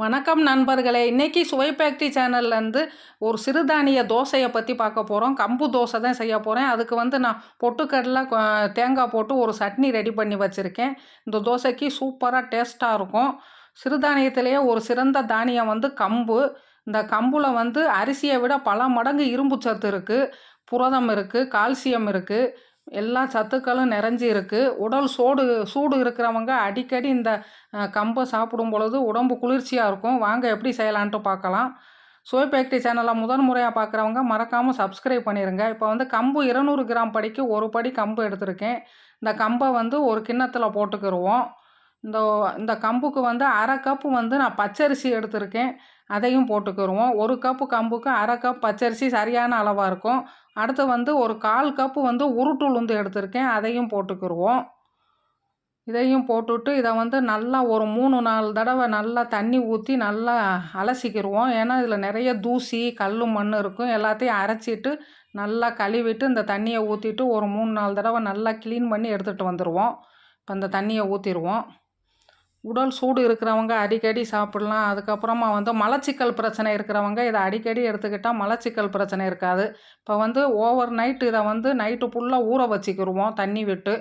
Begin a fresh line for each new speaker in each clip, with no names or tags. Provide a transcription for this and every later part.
வணக்கம் நண்பர்களே. இன்றைக்கி சுவை ஃபேக்ட்ரி சேனல்லேருந்து ஒரு சிறுதானிய தோசையை பற்றி பார்க்க போகிறோம் கம்பு தோசை தான் செய்ய போகிறேன் அதுக்கு வந்து நான் பொட்டுக்கடலை தேங்காய் போட்டு ஒரு சட்னி ரெடி பண்ணி வச்சுருக்கேன். இந்த தோசைக்கு சூப்பராக டேஸ்ட்டாக இருக்கும். சிறுதானியத்திலேயே ஒரு சிறந்த தானியம் வந்து கம்பு. இந்த கம்பில் வந்து அரிசியை விட பல மடங்கு இரும்பு சத்து இருக்குது புரதம் இருக்குது கால்சியம் இருக்குது எல்லா சத்துக்களும் நிறைஞ்சி இருக்குது உடல் சூடு சூடு இருக்கிறவங்க அடிக்கடி இந்த கம்பை சாப்பிடும் பொழுது உடம்பு குளிர்ச்சியாக இருக்கும். வாங்க எப்படி செய்யலான்ட்டு பார்க்கலாம். சுவை ஃபேக்ட்ரி சேனலை முதன் முறையாக பார்க்குறவங்க மறக்காமல் சப்ஸ்கிரைப் பண்ணிடுங்க இப்போ வந்து கம்பு இருநூறு கிராம் படிக்கு ஒரு படி கம்பு எடுத்திருக்கேன். இந்த கம்பை வந்து ஒரு கிண்ணத்தில் போட்டுக்கிருவோம். இந்த இந்த கம்புக்கு வந்து அரை கப்பு வந்து நான் பச்சரிசி எடுத்திருக்கேன். அதையும் போட்டுக்கிருவோம். ஒரு கப்பு கம்புக்கு அரை கப் பச்சரிசி சரியான அளவாக இருக்கும். அடுத்து வந்து ஒரு கால் கப்பு வந்து உருட்டு உளுந்து எடுத்திருக்கேன். அதையும் போட்டுக்கிருவோம். இதையும் போட்டுட்டு இதை வந்து நல்லா ஒரு மூணு நாலு தடவை நல்லா தண்ணி ஊற்றி நல்லா அலசிக்கிடுவோம் ஏன்னா இதில் நிறைய தூசி கல் மண் இருக்கும். எல்லாத்தையும் அரைச்சிட்டு நல்லா கழுவிட்டு இந்த தண்ணியை ஊற்றிட்டு ஒரு மூணு நாலு தடவை நல்லா க்ளீன் பண்ணி எடுத்துகிட்டு வந்துடுவோம் இப்போ இந்த தண்ணியை ஊற்றிடுவோம் உடல் சூடு இருக்கிறவங்க அடிக்கடி சாப்பிடலாம். அதுக்கப்புறமா வந்து மலச்சிக்கல் பிரச்சனை இருக்கிறவங்க இதை அடிக்கடி எடுத்துக்கிட்டால் மலச்சிக்கல் பிரச்சனை இருக்காது. இப்போ வந்து ஓவர் நைட்டு இதை வந்து நைட்டு ஃபுல்லாக ஊற வச்சுக்கிடுவோம் தண்ணி விட்டு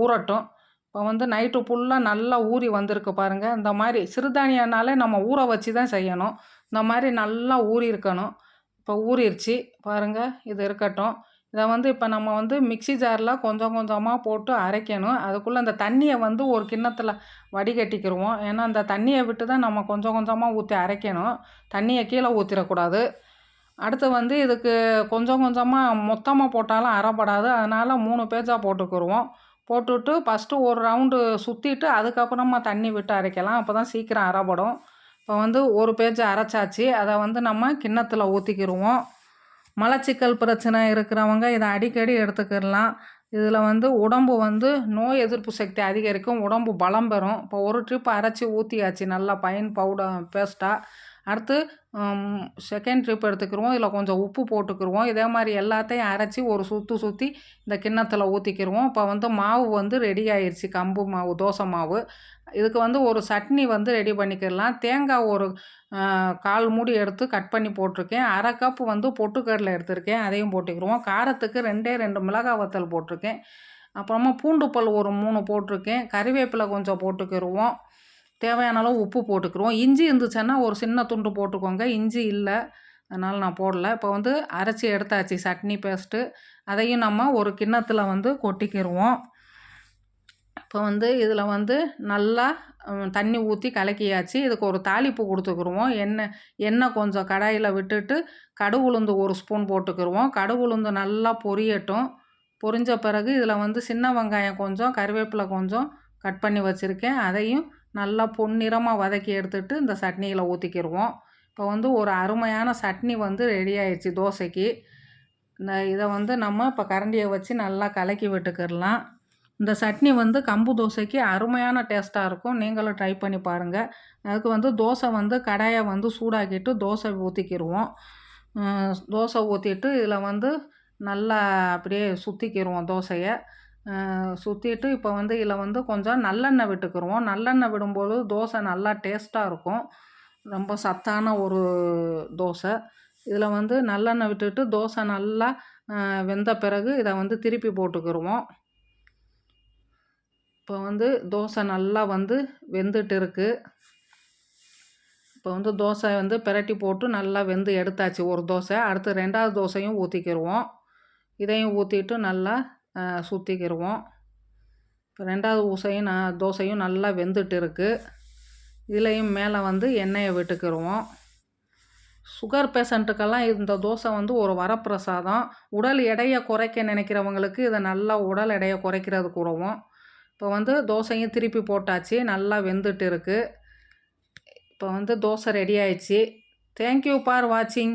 ஊறட்டும். இப்போ வந்து நைட்டு ஃபுல்லாக நல்லா ஊறி வந்திருக்கு பாருங்கள் இந்த மாதிரி சிறுதானியனாலே நம்ம ஊற வச்சு தான் செய்யணும். இந்த மாதிரி நல்லா ஊறி இருக்கணும். இப்போ ஊறிடுச்சு பாருங்கள் இது இருக்கட்டும். இதை வந்து இப்போ நம்ம வந்து மிக்ஸி ஜாரில் கொஞ்சம் கொஞ்சமாக போட்டு அரைக்கணும். அதுக்குள்ளே அந்த தண்ணியை வந்து ஒரு கிண்ணத்தில் வடிகட்டிக்கிருவோம். ஏன்னா அந்த தண்ணியை விட்டு தான் நம்ம கொஞ்சம் கொஞ்சமாக ஊற்றி அரைக்கணும். தண்ணியை கீழே ஊற்றிடக்கூடாது அடுத்து வந்து இதுக்கு கொஞ்சம் கொஞ்சமாக மொத்தமாக போட்டாலும் அரைப்படாது. அதனால் மூணு பேஜாக போட்டுக்கிருவோம். போட்டுட்டு ஃபஸ்ட்டு ஒரு ரவுண்டு சுற்றிட்டு அதுக்கப்புறமா தண்ணி விட்டு அரைக்கலாம். அப்போ தான் சீக்கிரம் அறப்படும் இப்போ வந்து ஒரு பேஜ் அரைச்சாச்சு. அதை வந்து நம்ம கிண்ணத்தில் ஊற்றிக்கிடுவோம் மலச்சிக்கல் பிரச்சனை இருக்கிறவங்க இதை அடிக்கடி எடுத்துக்கிடலாம். இதில் வந்து உடம்பு வந்து நோய் எதிர்ப்பு சக்தி அதிகரிக்கும் உடம்பு பலம் பெறும். இப்போ ஒரு ட்ரிப் அரைச்சி ஊற்றியாச்சு நல்லா பயன் பவுடர் பேஸ்ட்டாக அடுத்து செகண்ட் ட்ரிப் எடுத்துக்கிருவோம். இதில் கொஞ்சம் உப்பு போட்டுக்கிருவோம். இதே மாதிரி எல்லாத்தையும் அரைச்சி ஒரு சுற்று சுற்றி இந்த கிண்ணத்தில் ஊற்றிக்கிடுவோம் இப்போ வந்து மாவு வந்து ரெடி ஆயிடுச்சு கம்பு மாவு தோசை மாவு. இதுக்கு வந்து ஒரு சட்னி வந்து ரெடி பண்ணிக்கிடலாம். தேங்காய் ஒரு கால் மூடி எடுத்து கட் பண்ணி போட்டிருக்கேன். அரை கப்பு வந்து பொட்டுக்கடலை எடுத்திருக்கேன். அதையும் போட்டுக்கிருவோம். காரத்துக்கு ரெண்டே ரெண்டு மிளகாய் வத்தல் போட்டிருக்கேன். அப்புறமா பூண்டு பல் ஒரு மூணு போட்டிருக்கேன். கறிவேப்பிலை கொஞ்சம் போட்டுக்கிடுவோம் தேவையான அளவு உப்பு போட்டுக்கிருவோம் இஞ்சி இருந்துச்சுன்னா ஒரு சின்ன துண்டு போட்டுக்கோங்க. இஞ்சி இல்லை அதனால் நான் போடல. இப்போ வந்து அரைச்சி எடுத்தாச்சு சட்னி பேஸ்ட்டு அதையும் நம்ம ஒரு கிண்ணத்தில் வந்து கொட்டிக்கிடுவோம் இப்போ வந்து இதில் வந்து நல்லா தண்ணி ஊற்றி கலக்கியாச்சு. இதுக்கு ஒரு தாளிப்பு கொடுத்துக்குருவோம். எண்ணெய் எண்ணெய் கொஞ்சம் கடாயில் விட்டுட்டு கடுகு உளுந்து ஒரு ஸ்பூன் போட்டுக்கிடுவோம் கடுகு உளுந்து நல்லா பொரியட்டும். பொரிஞ்ச பிறகு இதில் வந்து சின்ன வெங்காயம் கொஞ்சம் கருவேப்பிலை கொஞ்சம் கட் பண்ணி வச்சுருக்கேன். அதையும் நல்லா பொன்னிறமாக வதக்கி எடுத்துட்டு இந்த சட்னியில் ஊற்றிக்கிருவோம் இப்போ வந்து ஒரு அருமையான சட்னி வந்து ரெடி ஆயிடுச்சு தோசைக்கு. இந்த இதை வந்து நம்ம இப்போ கரண்டியை வச்சு நல்லா கலக்கி விட்டுக்கிடலாம். இந்த சட்னி வந்து கம்பு தோசைக்கு அருமையான டேஸ்ட்டாக இருக்கும். நீங்களும் ட்ரை பண்ணி பாருங்கள் அதுக்கு வந்து தோசை வந்து கடாயை வந்து சூடாக்கிட்டு தோசை ஊற்றிக்கிடுவோம் தோசை ஊற்றிட்டு இதில் வந்து நல்லா அப்படியே சுற்றிக்கிடுவோம் தோசையை. சுற்றிட்டு இப்போ வந்து இதில் வந்து கொஞ்சம் நல்லெண்ணெய் விட்டுக்கிருவோம். நல்லெண்ணெய் விடும்போது தோசை நல்லா டேஸ்ட்டாக இருக்கும். ரொம்ப சத்தான ஒரு தோசை. இதில் வந்து நல்லெண்ணெய் விட்டுட்டு தோசை நல்லா வெந்த பிறகு இதை வந்து திருப்பி போட்டுக்கிருவோம். இப்போ வந்து தோசை நல்லா வந்து வெந்துட்டு இருக்குது இப்போ வந்து தோசை வந்து பிரட்டி போட்டு நல்லா வெந்து எடுத்தாச்சு ஒரு தோசை. அடுத்து ரெண்டாவது தோசையும் ஊற்றிக்கிருவோம் இதையும் ஊற்றிட்டு நல்லா சுற்றிக்கிடுவோம் இப்போ ரெண்டாவது ஊசையும் நான் தோசையும் நல்லா வெந்துட்டு இருக்குது இதுலேயும் மேலே வந்து எண்ணெயை விட்டுக்கிருவோம். சுகர் பேஷண்ட்டுக்கெல்லாம் இந்த தோசை வந்து ஒரு வரப்பிரசாதம். உடல் எடையை குறைக்க நினைக்கிறவங்களுக்கு இதை நல்லா உடல் எடையை குறைக்கிறதுக்கு உதவும் இப்போ வந்து தோசையும் திருப்பி போட்டாச்சு நல்லா வெந்துட்டு இருக்குது இப்போ வந்து தோசை ரெடி ஆயிடுச்சு. தேங்க்யூ ஃபார் வாட்சிங்